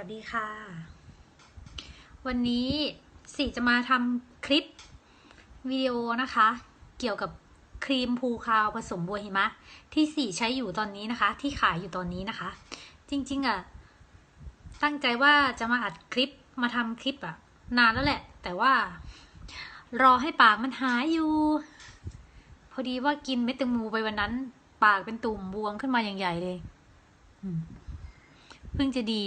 วัสดีค่ะ วันนี้สิจะมาทำคลิปวิดีโอนะคะ เกี่ยวกับครีมภูคาวผสมบัวหิมะ ที่สีใช้อยู่ตอนนี้นะคะ ที่ขายอยู่ตอนนี้นะคะ จริงๆอะ่ะตั้งใจว่าจะมาอัดคลิปมาทำคลิปอะ่ะ นานแล้วแหละ แต่ว่า รอให้ปากมันหายอยู่ พอดีว่ากินเม็ดแตงโมไปวันนั้น ปากเป็นตุ่มบวมขึ้นมาอย่างใหญ่เลยเพิ่งจะดี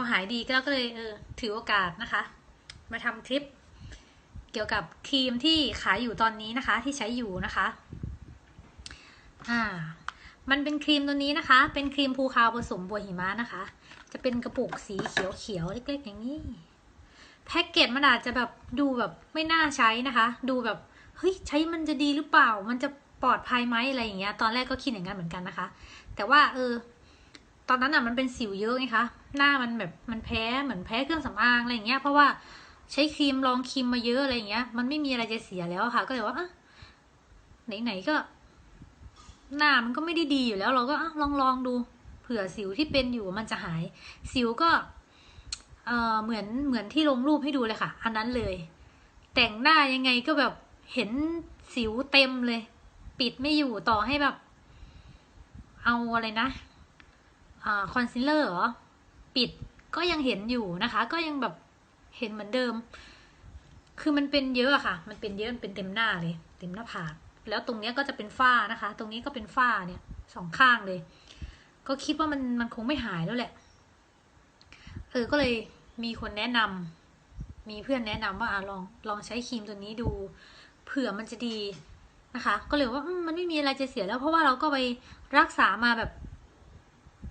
อหายดีก็เลยเออถือโอกาสนะคะ มาทำคลิป เกี่ยวกับครีมที่ขายอยู่ตอนนี้นะคะ ที่ใช้อยู่นะคะอ่ามันเป็นครีมตัวนี้นะคะ เป็นครีมภูคาวผสมบัวหิมะนะคะ จะเป็นกระปุกสีเขียวๆเล็กๆ อย่างนี้แพ็กเกจมันอาจจะแบบดูแบบไม่น่าใช้นะคะ ดูแบบเฮ้ยใช้มันจะดีหรือเปล่า มันจะปลอดภัยไหมอะไรอย่างเงี้ย ตอนแรกก็คิดอย่างนั้นเหมือนกันนะคะ แต่ว่าเออ ตอนนั้นอะมันเป็นสิวเยอะไงคะหน้ามันแบบมันแพ้เหมือนแพ้เครื่องสำอางอะไรอย่างเงี้ยเพราะว่าใช้ครีมลองครีมมาเยอะอะไรอย่างเงี้ย มันไม่มีอะไรจะเสียแล้วค่ะ ก็เลยว่าอะไหนๆก็ หน้ามันก็ไม่ได้ดีอยู่แล้ว เราก็อลองลองดูเผื่อสิวที่เป็นอยู่มันจะหาย สิวก็เออเหมือนเหมือนที่ลงรูปให้ดูเลยค่ะ อันนั้นเลย แต่งหน้ายังไงก็แบบเห็นสิวเต็มเลย ปิดไม่อยู่ต่อให้แบบ เอาอะไรนะ คอนซีลเลอร์หรอ ปิดก็ยังเห็นอยู่นะคะ ก็ยังแบบเห็นเหมือนเดิม คือมันเป็นเยอะค่ะ มันเป็นเยอะมันเป็นเต็มหน้าเลย เต็มหน้าผากแล้วตรงเนี้ยก็จะเป็นฝ้านะคะ ตรงนี้ก็เป็นฝ้าเนี่ยสองข้างเลย ก็คิดว่ามันมันคงไม่หายแล้วแหละ เออ ก็เลยมีคนแนะนำมีเพื่อนแนะนำว่าอลองลองใช้ครีมตัวนี้ดู เผื่อมันจะดีนะคะ ก็เลยว่ามันไม่มีอะไรจะเสียแล้ว เพราะว่าเราก็ไปรักษามาแบบ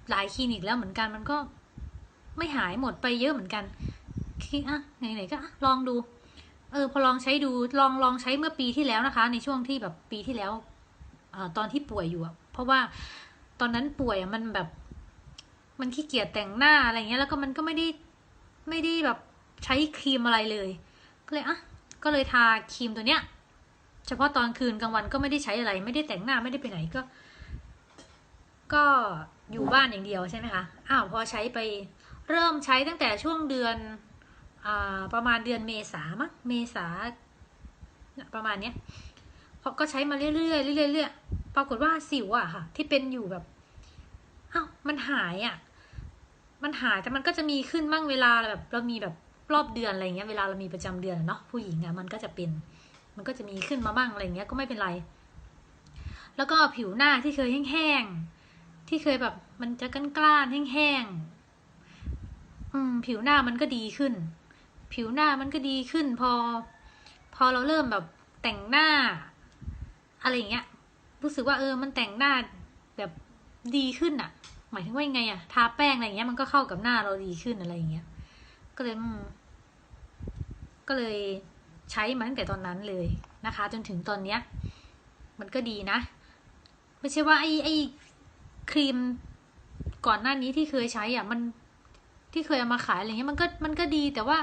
หลายคลินิกแล้วเหมือนกันมันก็ไม่หายหมดไปเยอะเหมือนกันคิดอะไหนๆก็ลองดู เออ พอลองใช้ดูลองลองใช้เมื่อปีที่แล้วนะคะ ในช่วงที่แบบปีที่แล้วอตอนที่ป่วยอยู่อะเพราะว่าตอนนั้นป่วยอะมันแบบ มันขี้เกียจแต่งหน้าอะไรเงี้ยแล้วก็มันก็ไม่ได้ไม่ได้แบบใช้ครีมอะไรเลย ก็เลยอะก็เลยทาครีมตัวเนี้ย เฉพาะตอนคืนกลางวันก็ไม่ได้ใช้อะไร ไม่ได้แต่งหน้าไม่ได้ไปไหนก็ ก็ อยู่บ้านอย่างเดียวใช่ไหมคะ อ้าวพอใช้ไปเริ่มใช้ตั้งแต่ช่วงเดือนอประมาณเดือนเมษามั้งเมษาประมาณเนี้ยก็ใช้มาเรื่อยๆเรื่อยๆเรื่อยๆปรากฏว่าสิวอะค่ะ ที่เป็นอยู่แบบอ้าวมันหายอะมันหายแต่มันก็จะมีขึ้นมั่งเวลาแบบเรามีแบบรอบเดือนอะไรเงี้ยเวลาเรามีประจำเดือนเนาะผู้หญิงอะมันก็จะเป็น มันก็จะมีขึ้นมาบ้างอะไรเงี้ยก็ไม่เป็นไร แล้วก็ผิวหน้าที่เคยแห้งๆ ที่เคยแบบมันจะก้านกล้านๆแห้งๆอืม ผิวหน้ามันก็ดีขึ้น ผิวหน้ามันก็ดีขึ้น พอ พอเราเริ่มแบบแต่งหน้า อะไรอย่างเงี้ย รู้สึกว่าเออ มันแต่งหน้าแบบดีขึ้นอะหมายถึงว่ายังไงอะทาแป้งอะไรอย่างเงี้ยมันก็เข้ากับหน้าเราดีขึ้นอะไรอย่างเงี้ย ก็เลยก็เลยใช้มาตั้งแต่ตอนนั้นเลยนะคะ จนถึงตอนเนี้ย มันก็ดีนะ ไม่ใช่ว่าไอ้ไอ้ ครีมก่อนหน้านี้ที่เคยใช้อะมันที่เคยเอามาขายอะไรเงี้ยมันก็มันก็ดีแต่ว่า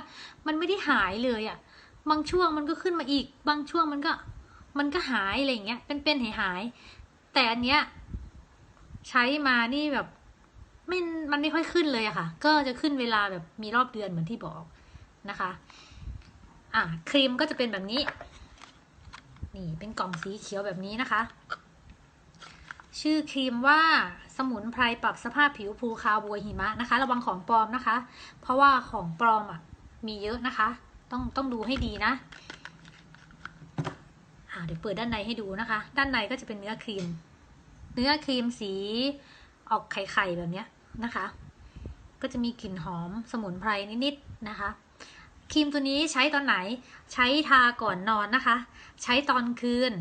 มันไม่ได้หายเลยอะ บางช่วงมันก็ขึ้นมาอีก บางช่วงมันก็ มันก็หายอะไรเงี้ยเป็นเป็นหายหายๆแต่อันเนี้ยใช้มานี่แบบไม่มันไม่ค่อยขึ้นเลยอะค่ะ ก็จะขึ้นเวลาแบบมีรอบเดือนเหมือนที่บอกนะคะ อะครีมก็จะเป็นแบบนี้ นี่เป็นกล่องสีเขียวแบบนี้นะคะ ชื่อครีมว่าสมุนไพรปรับสภาพผิวภูคาวบัวหิมะนะคะ ระวังของปลอมนะคะ เพราะว่าของปลอมอะมีเยอะนะคะ ต้องต้องดูให้ดีนะเดี๋ยวเปิดด้านในให้ดูนะคะ ด้านในก็จะเป็นเนื้อครีม เนื้อครีมสีออกไข่ๆแบบเนี้ยนะคะ ก็จะมีกลิ่นหอมสมุนไพรนิดๆนะคะ ครีมตัวนี้ใช้ตอนไหน ใช้ทาก่อนนอนนะคะ ใช้ตอนคืน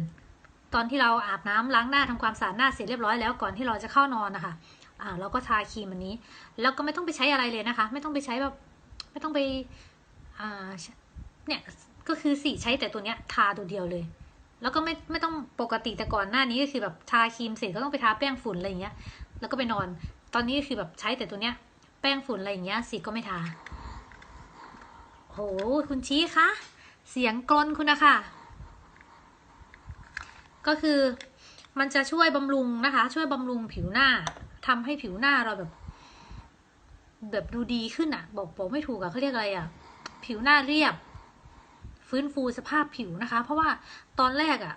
ตอนที่เราอาบน้ำล้างหน้าทำความสะอาดหน้าเสร็จเรียบร้อยแล้วก่อนที่เราจะเข้านอนนะคะอ่าเราก็ทาครีมอันนี้ แล้วก็ไม่ต้องไปใช้อะไรเลยนะคะ ไม่ต้องไปใช้แบบไม่ต้องไปอ่าเนี่ยก็คือสีใช้แต่ตัวเนี้ยทาตัวเดียวเลย แล้วก็ไม่ไม่ต้องปกติแต่ก่อนหน้านี้ก็คือแบบทาครีมเสร็จก็ต้องไปทาแป้งฝุ่นอะไรอย่างเงี้ย แล้วก็ไปนอน ตอนนี้ก็คือแบบใช้แต่ตัวเนี้ย แป้งฝุ่นอะไรอย่างเงี้ยสีก็ไม่ทาโหคุณชี้คะเสียงกลนคุณนะคะ ก็คือมันจะช่วยบำรุงนะคะ ช่วยบำรุงผิวหน้าทำให้ผิวหน้าเราแบบ แบบดูดีขึ้นอะบอกบอกไม่ถูกอะเขาเรียกอะไรอะผิวหน้าเรียบ ฟื้นฟูสภาพผิวนะคะ เพราะว่าตอนแรกอะ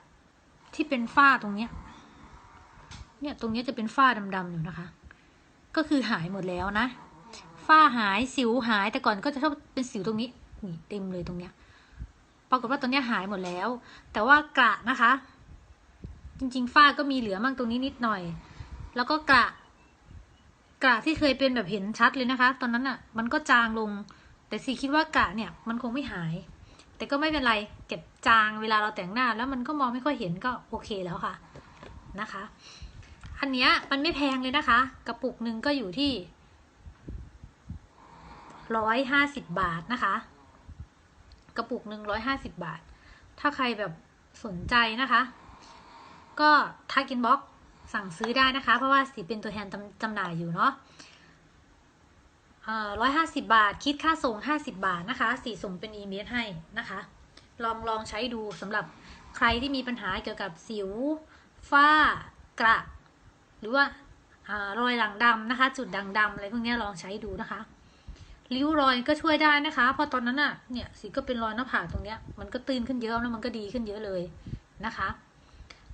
ที่เป็นฝ้าตรงเนี้ย เนี่ยตรงเนี้ยจะเป็นฝ้าดำๆอยู่นะคะ ก็คือหายหมดแล้วนะฝ้าหายสิวหายแต่ก่อนก็จะชอบเป็นสิวตรงนี้นี่เต็มเลยตรงเนี้ยปรากฏว่าตอนเนี้ยหายหมดแล้ว แต่ว่ากระนะคะ จริง ๆ ฝ้าก็มีเหลือมั่งตรงนี้นิดหน่อย แล้วก็กระ กระที่เคยเป็นแบบเห็นชัดเลยนะคะ ตอนนั้นอะ มันก็จางลง แต่สีคิดว่ากระเนี่ย มันคงไม่หาย แต่ก็ไม่เป็นไร เก็บจางเวลาเราแต่งหน้า แล้วมันก็มองไม่ค่อยเห็นก็โอเคแล้วค่ะนะคะ อันเนี้ยมันไม่แพงเลยนะคะ กระปุกหนึ่งก็อยู่ที่ร้อยห้าสิบบาทนะคะ กระปุกหนึ่งร้อยห้าสิบบาท ถ้าใครแบบสนใจนะคะ ก็ทักอินบ็อกสั่งซื้อได้นะคะ เพราะว่าสีเป็นตัวแทนจำหน่ายอยู่เนาะร้อยห้าสิบาท คิดค่าส่งห้าสิบาทนะคะ สีส่งเป็นอีเมลให้นะคะ ลองลองใช้ดูสำหรับใครที่มีปัญหาเกี่ยวกับสิว ฝ้ากระ หรือว่าอารอยหลังดำนะคะ จุดด่างดำอะไรพวกนี้ลองใช้ดูนะคะริ้วรอยก็ช่วยได้นะคะ เพราะตอนนั้นอะเนี่ยสีก็เป็นรอยหน้าผากตรงเนี้ยมันก็ตื้นขึ้นเยอะแล้วมันก็ดีขึ้นเยอะเลยนะคะ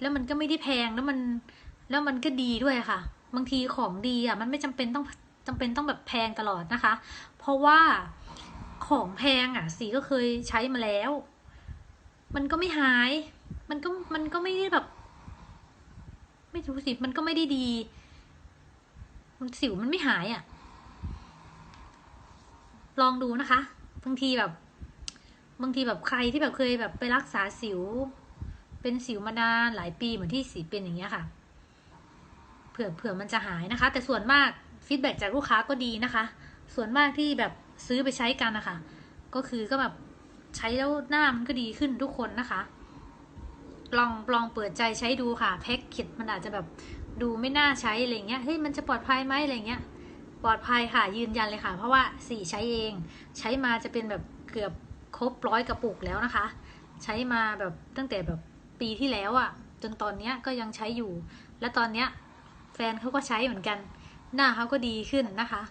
แล้วมันก็ไม่ได้แพงแล้วมัน แล้วมันก็ดีด้วยค่ะ บางทีของดีอะมันไม่จำเป็นต้องจำเป็นต้องแบบแพงตลอดนะคะ เพราะว่าของแพงอะ สีก็เคยใช้มาแล้ว มันก็ไม่หาย มันก็มันก็ไม่ได้แบบ ไม่รู้สิมันก็ไม่ได้ดีมันสิวมันไม่หายอะ ลองดูนะคะบางทีแบบ บางทีแบบใครที่แบบเคยแบบไปรักษาสิว เป็นสิวมานานหลายปีเหมือนที่สีเป็นอย่างเงี้ยค่ะ เผื่อเผื่อมันจะหายนะคะ แต่ส่วนมากฟีดแบ็จากลูกค้าก็ดีนะคะ ส่วนมากที่แบบซื้อไปใช้กันนะคะ ก็คือก็แบบใช้แล้วหน้ามันก็ดีขึ้นทุกคนนะคะ ลองลองเปิดใจใช้ดูค่ะ แพ็กเกจมันอาจจะแบบดูไม่น่าใช้อะไรเงี้ย เฮ้ยมันจะปลอดภัยไหมอะไรเงี้ย ปลอดภัยค่ะยืนยันเลยค่ะ เพราะว่าสีใช้เอง ใช้มาจะเป็นแบบเกือบครบร้อยกระปุกแล้วนะคะ ใช้มาแบบตั้งแต่แบบ ปีที่แล้วอะ่ะ จนตอนเนี้ยก็ยังใช้อยู่ และตอนเนี้ย แฟนเขาก็ใช้เหมือนกัน หน้าเขาก็ดีขึ้นนะคะ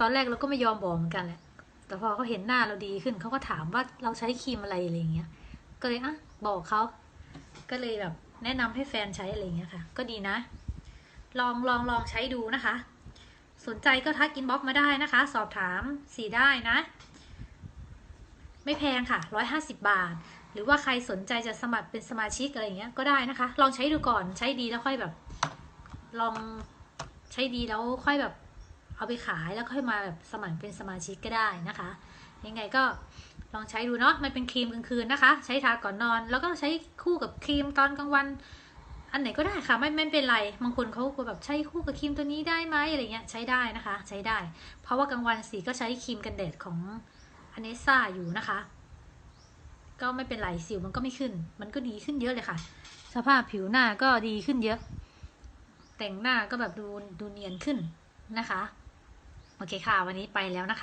ตอนแรกเราก็ไม่ยอมบอกเหมือนกันแหละ แต่พอเขาเห็นหน้าเราดีขึ้นเขาก็ถามว่าเราใช้ครีมอะไรอะไรเงี้ย ก็เลยอะบอกเขา ก็เลยแบบแนะนำให้แฟนใช้อะไรเงี้ยค่ะ ก็ดีนะ ลองลองลองใช้ดูนะคะ สนใจก็ทักอินบ็อกมาได้นะคะ สอบถามสีได้นะ ไม่แพงค่ะร้อยห้าสิบบาท หรือว่าใครสนใจจะสมัครเป็นสมาชิกอะไรเงี้ยก็ได้นะคะ ลองใช้ดูก่อนใช้ดีแล้วค่อยแบบ ลองใช้ดีแล้วค่อยแบบ เอาไปขายแล้วค่อยมาแบบสมัครเป็นสมาชิกก็ได้นะคะ ยังไงก็ลองใช้ดูเนาะมันเป็นครีมกลางคืนนะคะ ใช้ทาก่อนนอน แล้วก็ใช้คู่กับครีมตอนกลางวัน อันไหนก็ได้ค่ะไม่ไม่เป็นไรบางคนเขาก็แบบใช้คู่กับครีมตัวนี้ได้ไหมอะไรเงี้ยใช้ได้นะคะ ใช้ได้ เพราะว่ากลางวันสีก็ใช้ครีมกันแดดของอเนซ่าอยู่นะคะ ก็ไม่เป็นไรสิวมันก็ไม่ขึ้น มันก็ดีขึ้นเยอะเลยค่ะ สภาพผิวหน้าก็ดีขึ้นเยอะ แต่งหน้าก็แบบดูดูเนียนขึ้นนะคะ โอเคค่ะ วันนี้ไปแล้วนะคะ